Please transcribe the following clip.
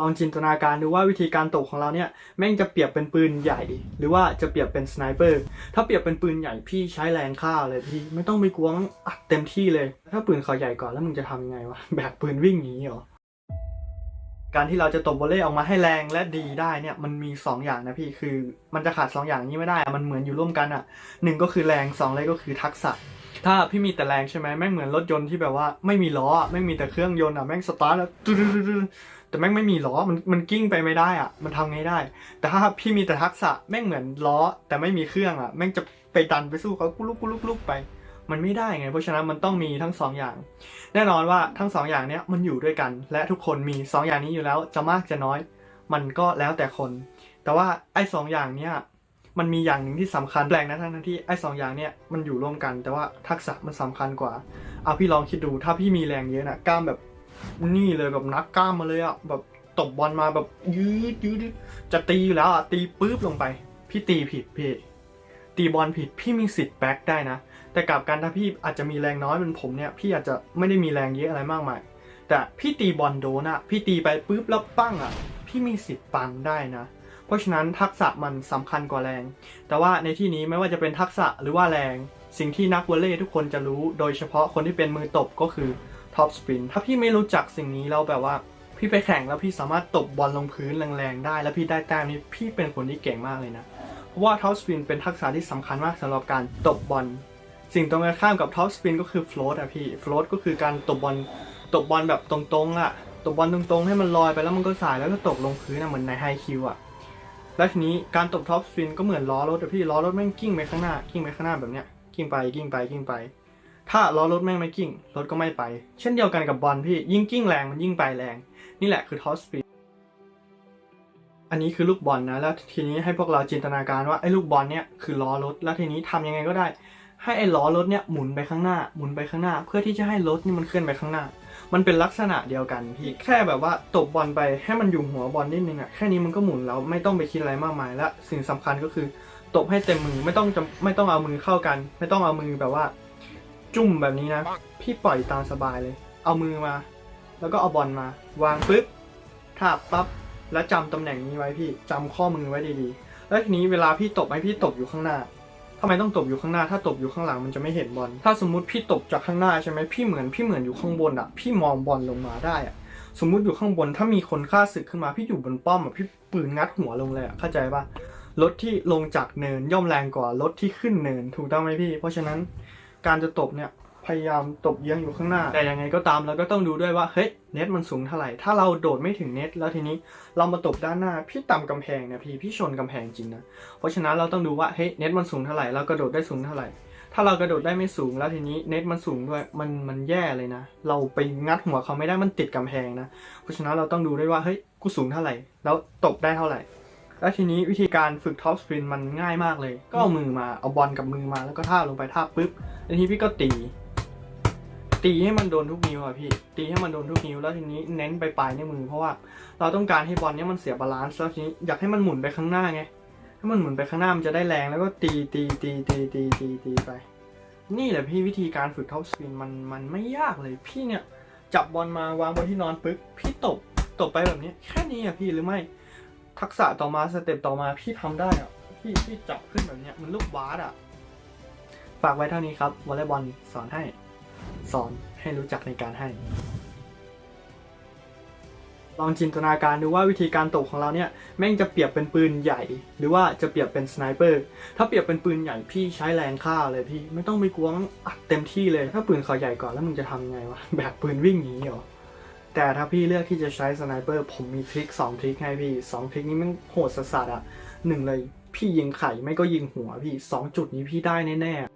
ลองจินตนาการดูว่าวิธีการตกของเราเนี่ยแม่งจะเปรียบเป็นปืนใหญ่ หรือว่าจะเปรียบเป็นสไนเปอร์ถ้าเปรียบเป็นปืนใหญ่พี่ใช้แรงฆ่าเลยพี่ไม่ต้องไปกลัวมันอัดเต็มที่เลย ถ้าปืนเขาใหญ่ก่อนแล้วมึงจะทำยังไงวะแบกปืนวิ่งหนีเหรอการที่เราจะตบวอลเลย์ออกมาให้แรงและดีได้เนี่ยมันมี 2 อย่างนะพี่คือมันจะขาด 2 อย่างนี้ไม่ได้มันเหมือนอยู่ร่วมกันอะหนึ่งก็คือแรงสองเลยก็คือทักษะถ้าพี่มีแต่แรงใช่ไหมแม่งเหมือนรถยนต์ที่แบบว่าไม่มีล้ออะแม่มีแต่เครื่องยนต์อะแม่งสตาร์ทแล้ว แต่แม่งไม่มีล้อมันมันกิ้งไปไม่ได้อะ มันทำไงได้ แต่ถ้าพี่มีแต่ทักษะแม่งเหมือนล้อ แต่ไม่มีเครื่องอะ แม่งจะไปดันไปสู้เขากุลุกกุลุกลุกไป มันไม่ได้ไง เพราะฉะนั้นมันต้องมีทั้งสองอย่าง แน่นอนว่าทั้งสองอย่างเนี้ยมันอยู่ด้วยกัน และทุกคนมีสองอย่างนี้อยู่แล้วจะมากจะน้อย มันก็แล้วแต่คน แต่ว่าไอ้สองอย่างเนี้ยมันมีอย่างหนึ่งที่สำคัญแปลงนะทั้งนั้นที่ไอ้สองอย่างเนี้ยมันอยู่ร่วมกัน แต่ว่าทักษะมันสำคัญกว่า เอาพี่ลองคิดดูถ้าพี่มีแรงเยอะนะกล้ามแบบ นี่เลยแบบนักกล้ามมาเลยอะแบบตบบอลมาแบบยืดยืดจะตีอยู่แล้วอะตีปุ๊บลงไป พี่ตีผิดพี่ ตีบอลผิดพี่มีสิทธิ์แบ็กได้นะ แต่กลับกันถ้าพี่อาจจะมีแรงน้อยเหมือนผมเนี่ย พี่อาจจะไม่ได้มีแรงเยอะอะไรมากมาย แต่พี่ตีบอลโดนอะพี่ตีไปปุ๊บแล้วปั้งอะพี่มีสิทธิ์ปังได้นะเพราะฉะนั้นทักษะมันสำคัญกว่าแรง แต่ว่าในที่นี้ไม่ว่าจะเป็นทักษะหรือว่าแรง สิ่งที่นักวอลเลย์ทุกคนจะรู้ โดยเฉพาะคนที่เป็นมือตบก็คือ ท็อปสปินถ้าพี่ไม่รู้จักสิ่งนี้แล้วแบบว่า พี่ไปแข่งแล้วพี่สามารถตบบอลลงพื้นแรงๆได้ แล้วพี่ได้แต้มนี้พี่เป็นคนที่เก่งมากเลยนะเพราะว่าท็อปสปินเป็นทักษะที่สำคัญมากสำหรับการตบบอลสิ่งตรงกันข้ามกับท็อปสปินก็คือโฟลตอะพี่โฟลตก็คือการตบบอลตบบอลแบบตรงๆอะตบบอลตรงๆ ให้มันลอยไปแล้วมันก็สายแล้วก็ตกลงพื้นอะเหมือนในไฮคิวอะแล้วทีนี้การตบท็อปสปินก็เหมือนล้อรถอะพี่ล้อรถแม่งกิ้งไปข้างหน้ากิ้งไปข้างหน้าแบบเนี้ยกิ้งไปกิ้งไปกิ้งไป ถ้าล้อรถแม่งไม่กิ้ง รถก็ไม่ไป เช่นเดียวกันกับบอลพี่ยิ่งกิ้งแรงมันยิ่งไปแรง นี่แหละคือท็อปสปีดอันนี้คือลูกบอลนะ แล้วทีนี้ให้พวกเราจินตนาการว่าไอ้ลูกบอลเนี่ยคือล้อรถ แล้วทีนี้ทำยังไงก็ได้ ให้ไอ้ล้อรถเนี่ยหมุนไปข้างหน้า หมุนไปข้างหน้า เพื่อที่จะให้รถนี่มันเคลื่อนไปข้างหน้า มันเป็นลักษณะเดียวกันพี่แค่แบบว่าตบบอลไปให้มันอยู่หัวบอลนิดนึงอะแค่นี้มันก็หมุนแล้วไม่ต้องไปคิดอะไรมากมาย และสิ่งสำคัญก็คือตบให้เต็มมือไม่ต้องไม่ต้องเอามือเข้ากัน ไม่ต้องเอามือแบบว่า จุ่มแบบนี้นะ พี่ปล่อยตามสบายเลย เอามือมา แล้วก็เอาบอลมา วางปุ๊บทาบปั๊บแล้วจำตำแหน่งนี้ไว้พี่จำข้อมือไว้ดีๆ แล้วทีนี้เวลาพี่ตบให้พี่ตบอยู่ข้างหน้าทำไมต้องตบอยู่ข้างหน้า ถ้าตบอยู่ข้างหลังมันจะไม่เห็นบอล ถ้าสมมุติพี่ตบจากข้างหน้าใช่ไหมพี่เหมือนพี่เหมือนอยู่ข้างบนอะ พี่มองบอลลงมาได้อะ สมมุติอยู่ข้างบนถ้ามีคนฆ่าศึกขึ้นมาพี่อยู่บนป้อมอะพี่ปืนงัดหัวลงเลยอะเข้าใจปะรถที่ลงจากเนินย่อมแรงกว่ารถที่ขึ้นเนินถูกต้องไหมพี่ เพราะฉะนั้น การจะตบเนี่ยพยายามตบเยื้องอยู่ข้างหน้า แต่ยังไงก็ตามเราก็ต้องดูด้วยว่าเฮ้ยเน็ตมันสูงเท่าไหร่ ถ้าเราโดดไม่ถึงเน็ตแล้วทีนี้เรามาตบด้านหน้าพี่ต่ำกำแพงเนี่ยพี่พี่ชนกำแพงจริงนะเพราะฉะนั้นเราต้องดูว่าเฮ้ยเน็ตมันสูงเท่าไหร่เรากระโดดได้สูงเท่าไหร่ ถ้าเรากระโดดได้ไม่สูงแล้วทีนี้เน็ตมันสูงด้วยมันมันแย่เลยนะ เราไปงัดหัวเขาไม่ได้มันติดกำแพงนะเพราะฉะนั้นเราต้องดูด้วยว่าเฮ้ยกูสูงเท่าไหร่ แล้วตบได้เท่าไหร่ แล้วทีนี้วิธีการฝึกท็อปสปรินมันง่ายมากเลย ก็เอามือมาเอาบอลกับมือมาแล้วก็ท่าบลงไปท่าบปุ๊บแล้วทีนี้พี่ก็ตี ตีให้มันโดนทุกนิ้วอะพี่ ตีให้มันโดนทุกนิ้วแล้วทีนี้เน้นไปปลายนิ้วมือเพราะว่าเราต้องการให้บอลเนี้ยมันเสียบาลานซ์แล้วทีนี้อยากให้มันหมุนไปข้างหน้าไงถ้มันหมุนไปข้างหน้ามันจะได้แรงแล้วก็ตีตีตีตีตีตีตีไป นี่แหละพี่วิธีการฝึกท็อปสปินมันมันไม่ยากเลยพี่เนี่ยจับบอลมาวางบนที่นอนปึ๊บพี่ตบตบไปแบบนี้แค่นี้อะพี่หรือไม่ ทักษะต่อมาสเต็ปต่อมาพี่ทำได้อะพี่พี่จับขึ้นแบบเนี้ยมันลูกบาสอะฝากไว้เท่านี้ครับวอลเลย์บอลสอนให้ สอนให้รู้จักในการให้ ลองจินตนาการดูว่าวิธีการตกของเราเนี่ยแม่งจะเปรียบเป็นปืนใหญ่ หรือว่าจะเปรียบเป็นสไนเปอร์ถ้าเปรียบเป็นปืนใหญ่พี่ใช้แรงฆ่าเลยพี่ไม่ต้องไปกลัวมันอัดเต็มที่เลย ถ้าปืนเขาใหญ่ก่อนแล้วมึงจะทำไงวะแบกปืนวิ่งหนีเหรอ แต่ถ้าพี่เลือกที่จะใช้สไนเปอร์ผมมีทริค2ทริคให้พี่2ทริคนี้มันโหดสัสๆอะหนึ่งเลย พี่ยิงไข่ไม่ก็ยิงหัวพี่สองจุดนี้พี่ได้แน่ๆ